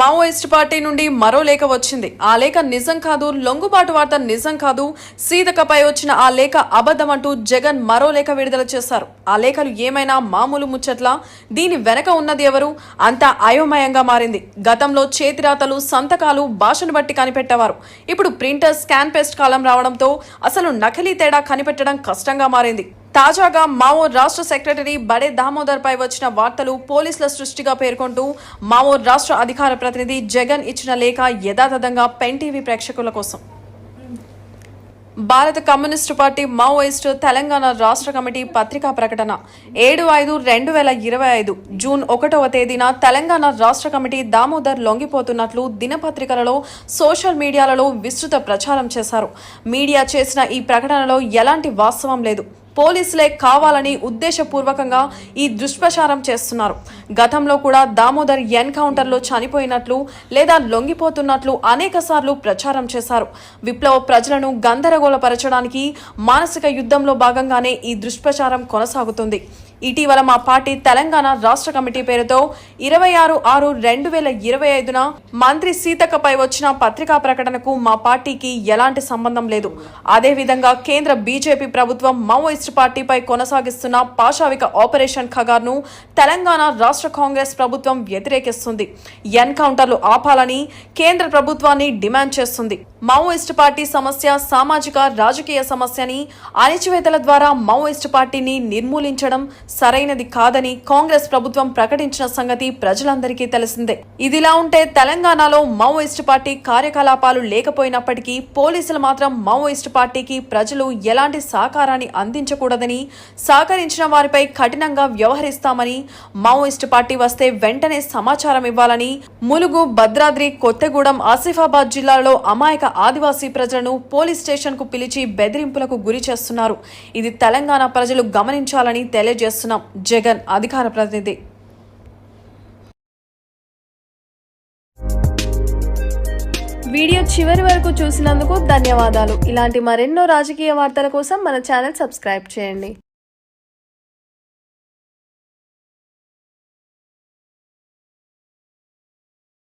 Maoist party నుండి మరో లేఖ వచ్చింది. ఆ లేఖ నిజం కాదు లొంగుబాటు వార్త నిజం కాదు సీతకపై వచ్చిన ఆ లేఖ అబద్ధం అంటూ జగన్ మరో లేఖ విడుదల చేశారు. ఆ లేఖలు ఏమైనా మామూలు ముచ్చట్లా? దీని వెనక ఉన్నది ఎవరు? అంతా అయోమయంగా మారింది. గతంలో చేతిరాతలు సంతకాలు భాషను బట్టి కనిపెట్టేవారు. ఇప్పుడు ప్రింటర్ స్కాన్ పేస్ట్ కాలం రావడంతో అసలు నకిలీ తేడా కనిపెట్టడం కష్టంగా మారింది. తాజాగా మావో రాష్ట్ర సెక్రటరీ బడే దామోదర్ పై వచ్చిన వార్తలు పోలీసుల సృష్టిగా పేర్కొంటూ మావో రాష్ట్ర అధికార ప్రతినిధి జగన్ ఇచ్చిన లేఖ యథాతథంగా పెన్ టీవీ ప్రేక్షకుల కోసం. భారత కమ్యూనిస్టు పార్టీ మావోయిస్టు తెలంగాణ రాష్ట్ర కమిటీ పత్రికా ప్రకటన ఏడు ఐదు రెండు వేల ఇరవై ఐదు జూన్ ఒకటవ తేదీన తెలంగాణ రాష్ట్ర కమిటీ దామోదర్ లొంగిపోతున్నట్లు దినపత్రికలలో సోషల్ మీడియాలలో విస్తృత ప్రచారం చేశారు. మీడియా చేసిన ఈ ప్రకటనలో ఎలాంటి వాస్తవం లేదు. పోలీసులే కావాలని ఉద్దేశపూర్వకంగా ఈ దుష్ప్రచారం చేస్తున్నారు. గతంలో కూడా దామోదర్ ఎన్కౌంటర్లో చనిపోయినట్లు లేదా లొంగిపోతున్నట్లు అనేక ప్రచారం చేశారు. విప్లవ ప్రజలను గందరగోళపరచడానికి మానసిక యుద్ధంలో భాగంగానే ఈ దుష్ప్రచారం కొనసాగుతుంది. ఇటీవల మా పార్టీ తెలంగాణ రాష్ట్ర కమిటీ పేరుతో ఇరవై ఆరు ఆరు రెండు వేల ఇరవై ఐదున మంత్రి సీతక్కపై వచ్చిన పత్రికా ప్రకటనకు మా పార్టీకి ఎలాంటి సంబంధం లేదు. అదేవిధంగా కేంద్ర బీజేపీ ప్రభుత్వం మావోయిస్టు పార్టీపై కొనసాగిస్తున్న పాశావిక ఆపరేషన్ ఖగార్ను తెలంగాణ రాష్ట్ర కాంగ్రెస్ ప్రభుత్వం వ్యతిరేకిస్తుంది. ఎన్కౌంటర్లు ఆపాలని కేంద్ర ప్రభుత్వాన్ని డిమాండ్ చేస్తుంది. మావోయిస్టు పార్టీ సమస్య సామాజిక రాజకీయ సమస్యని అణిచివేతల ద్వారా మావోయిస్టు పార్టీని నిర్మూలించడం సరైనది కాదని కాంగ్రెస్ ప్రభుత్వం ప్రకటించిన సంగతి ప్రజలందరికీ తెలిసిందే. ఇదిలా ఉంటే తెలంగాణలో మావోయిస్టు పార్టీ కార్యకలాపాలు లేకపోయినప్పటికీ పోలీసులు మాత్రం మావోయిస్టు పార్టీకి ప్రజలు ఎలాంటి సహకారాన్ని అందించకూడదని సహకరించిన వారిపై కఠినంగా వ్యవహరిస్తామని మావోయిస్టు పార్టీ వస్తే వెంటనే సమాచారం ఇవ్వాలని ములుగు భద్రాద్రి కొత్తగూడెం ఆసిఫాబాద్ జిల్లాలో అమాయక ఆదివాసీ ప్రజలను పోలీస్ స్టేషన్కు పిలిచి బెదిరింపులకు గురి చేస్తున్నారు. ఇది తెలంగాణ ప్రజలు గమనించాలని తెలియజేస్తున్నాం. జగన్ అధికార ప్రతినిధి. వీడియో చివరి వరకు చూసినందుకు ధన్యవాదాలు. ఇలాంటి మరెన్నో రాజకీయ వార్తల కోసం మన ఛానల్ సబ్స్క్రైబ్ చేయండి.